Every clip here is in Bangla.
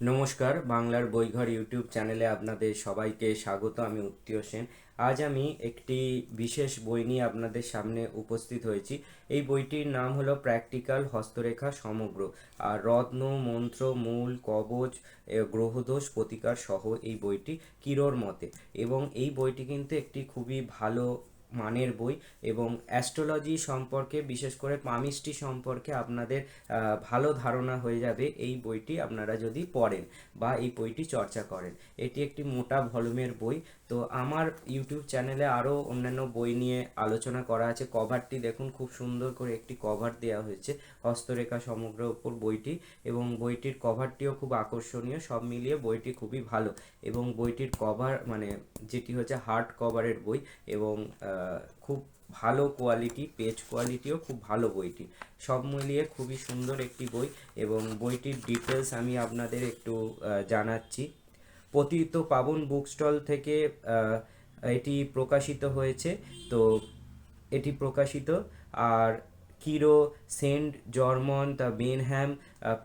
নমস্কার, বাংলার বইঘর ইউটিউব চ্যানেলে আপনাদের সবাইকে স্বাগত, আমি উত্তীয় সেন। আজ আমি একটি বিশেষ বই নিয়ে আপনাদের সামনে উপস্থিত হয়েছি। এই বইটির নাম হলো প্র্যাকটিক্যাল হস্তরেখা সমগ্র। আর রত্ন, মন্ত্র, মূল, কবচ গ্রহদোষ, প্রতিকার সহ এই বইটি কিরোর মতে। এবং এই বইটি কিন্তু একটি খুবই ভালো মানের বই এবং অ্যাস্ট্রোলজি সম্পর্কে, বিশেষ করে পামিস্ট্রি সম্পর্কে আপনাদের ভালো ধারণা হয়ে যাবে এই বইটি আপনারা যদি পড়েন বা এই বইটি চর্চা করেন। এটি একটি মোটা ভলিউমের বই। তো আমার ইউটিউব চ্যানেলে আরও অন্যান্য বই নিয়ে আলোচনা করা আছে। কভারটি দেখুন, খুব সুন্দর করে একটি কভার দেওয়া হয়েছে হস্তরেখা সমগ্র উপর বইটি এবং বইটির কভারটিও খুব আকর্ষণীয়, সব মিলিয়ে বইটি খুবই ভালো এবং বইটির কভার মানে যেটি হচ্ছে হার্ড কভারের বই এবং খুব ভালো কোয়ালিটি পেজ কোয়ালিটিও খুব ভালো বইটি। সব মিলিয়ে খুবই সুন্দর একটি বই এবং বইটির ডিটেলস আমি আপনাদের একটু জানাচ্ছি। পতিত পাবন বুক স্টল থেকে এটি প্রকাশিত হয়েছে। তো এটি প্রকাশিত। আর কিরো, সেন্ট জর্মন, দ্য বেনহ্যাম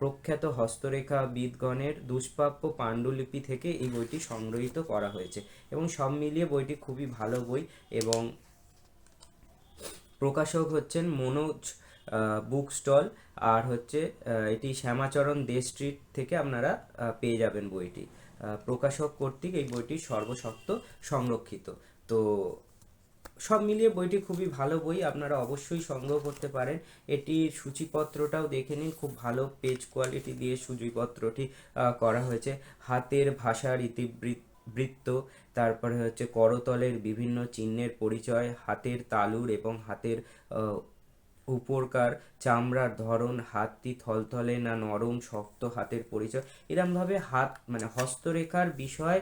প্রখ্যাত হস্তরেখা বিদগণের দুষ্প্রাপ্য পাণ্ডুলিপি থেকে এই বইটি সংগ্রহীত করা হয়েছে এবং সব মিলিয়ে বইটি খুবই ভালো বই এবং প্রকাশক হচ্ছেন মনোজ বুক স্টল আর হচ্ছে এটি শ্যামাচরণ দে স্ট্রিট থেকে আপনারা পেয়ে যাবেন বইটি। প্রকাশক কর্তৃক এই বইটি সর্বশক্ত সংরক্ষিত। তো সব মিলিয়ে বইটি খুবই ভালো বই, আপনারা অবশ্যই সংগ্রহ করতে পারেন। এটির সূচিপত্রটাও দেখে নিন, খুব ভালো পেজ কোয়ালিটি দিয়ে সূচিপত্রটি করা হয়েছে। হাতের ভাষার ইতিবৃত্ত বৃত্ত তারপরে হচ্ছে করতলের বিভিন্ন চিহ্নের পরিচয়, হাতের তালুর এবং হাতের উপরকার চামড়ার ধরন, হাতটি থলথলে না নরম, শক্ত হাতের পরিচয়। এরমভাবে হাত মানে হস্তরেখার বিষয়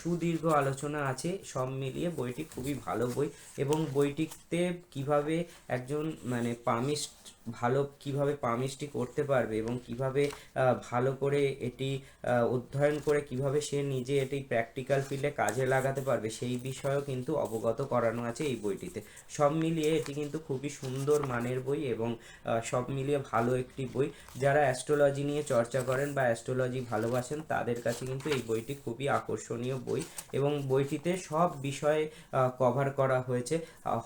সুদীর্ঘ আলোচনা আছে। সব মিলিয়ে বইটি খুবই ভালো বই এবং বইটিতে কীভাবে একজন মানে পামিস্ট, ভালো কীভাবে পামিস্ট্রি করতে পারবে এবং কীভাবে ভালো করে এটি অধ্যয়ন করে কীভাবে সে নিজে এটি প্র্যাকটিক্যাল ফিল্ডে কাজে লাগাতে পারবে, সেই বিষয়েও কিন্তু অবগত করানো আছে এই বইটিতে। সব মিলিয়ে এটি কিন্তু খুবই সুন্দর মানের বই এবং সব মিলিয়ে ভালো একটি বই। যারা অ্যাস্ট্রোলজি নিয়ে চর্চা করেন বা অ্যাস্ট্রোলজি ভালোবাসেন, তাদের কাছে কিন্তু এই বইটি খুবই আকর্ষণীয় বই এবং বইটিতে সব বিষয়ে কভার করা হয়েছে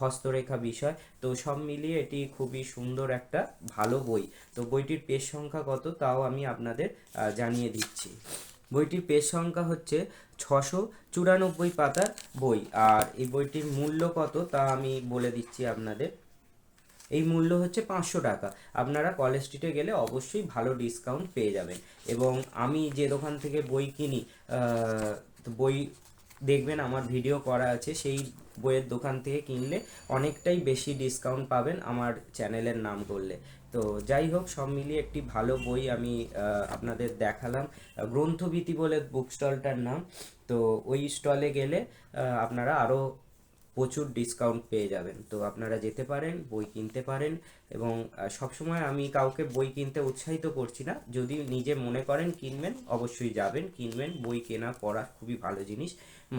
হস্তরেখা বিষয়। তো সব মিলিয়ে এটি খুবই সুন্দর একটা ভালো বই। তো বইটির পেজ সংখ্যা কত তাও আমি আপনাদের জানিয়ে দিচ্ছি। বইটির পেজ সংখ্যা হচ্ছে ছশো চুরানব্বই পাতার বই। আর এই বইটির মূল্য কত তা আমি বলে দিচ্ছি আপনাদের। এই মূল্য হচ্ছে পাঁচশো টাকা। আপনারা কলেজ স্ট্রিটে গেলে অবশ্যই ভালো ডিসকাউন্ট পেয়ে যাবেন। এবং আমি যে দোকান থেকে বই কিনি বই দেখবেন আমার ভিডিও করা আছে, সেই বইয়ের দোকান থেকে কিনলে অনেকটাই বেশি ডিসকাউন্ট পাবেন আমার চ্যানেলের নাম করলে। তো যাই হোক, সব মিলিয়ে একটি ভালো বই আমি আপনাদের দেখালাম। গ্রন্থভীতি বলে বুক স্টলটার নাম। তো ওই স্টলে গেলে আপনারা আরও প্রচুর ডিসকাউন্ট পেয়ে যাবেন। তো আপনারা যেতে পারেন, বই কিনতে পারেন এবং সবসময় আমি কাউকে বই কিনতে উৎসাহিত করছি না। যদি নিজে মনে করেন কিনবেন, অবশ্যই যাবেন। কিনবেন, বই কেনা পড়া খুবই ভালো জিনিস।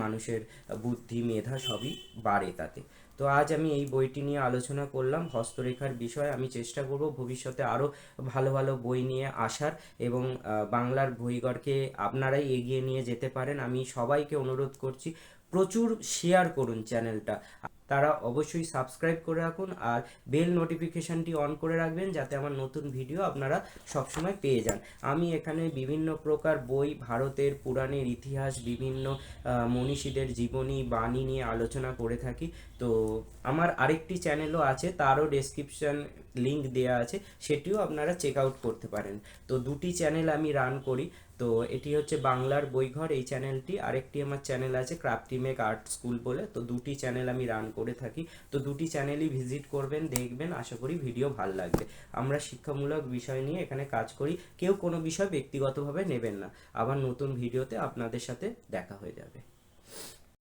মানুষের বুদ্ধি, মেধা সবই বাড়ে তাতে। তো আজ আমি এই বইটি নিয়ে আলোচনা করলাম। হস্তরেখার বিষয় আমি চেষ্টা করব ভবিষ্যতে আরও ভালো ভালো বই নিয়ে আসার এবং বাংলার বইগরকে আপনারাই এগিয়ে নিয়ে যেতে পারেন। আমি সবাইকে অনুরোধ করছি প্রচুর শেয়ার করুন চ্যানেলটা তারা অবশ্যই সাবস্ক্রাইব করে রাখুন আর বেল নোটিফিকেশনটি অন করে রাখবেন যাতে আমার নতুন ভিডিও আপনারা সবসময় পেয়ে যান। আমি এখানে বিভিন্ন প্রকার বই, ভারতের পুরাণের ইতিহাস, বিভিন্ন মনীষীদের জীবনী, বাণী নিয়ে আলোচনা করে থাকি। তো আমার আরেকটি চ্যানেলও আছে, তারও ডেসক্রিপশন লিংক দেওয়া আছে, সেটিও আপনারা চেক আউট করতে পারেন। তো দুটি চ্যানেল আমি রান করি, তো এটি হচ্ছে বাংলার বইঘর, এই চ্যানেলটি আরেকটি আমার চ্যানেল আছে ক্রাফটি মেক আর্ট স্কুল বলে, তো দুটি চ্যানেল আমি রান করে থাকি। তো দুটি চ্যানেলই ভিজিট করবেন, দেখবেন, আশা করি ভিডিও ভালো লাগবে। আমরা শিক্ষামূলক বিষয় নিয়ে এখানে কাজ করি, কেউ কোনো বিষয় ব্যক্তিগতভাবে নেবেন না। আবার নতুন ভিডিওতে আপনাদের সাথে দেখা হয়ে যাবে।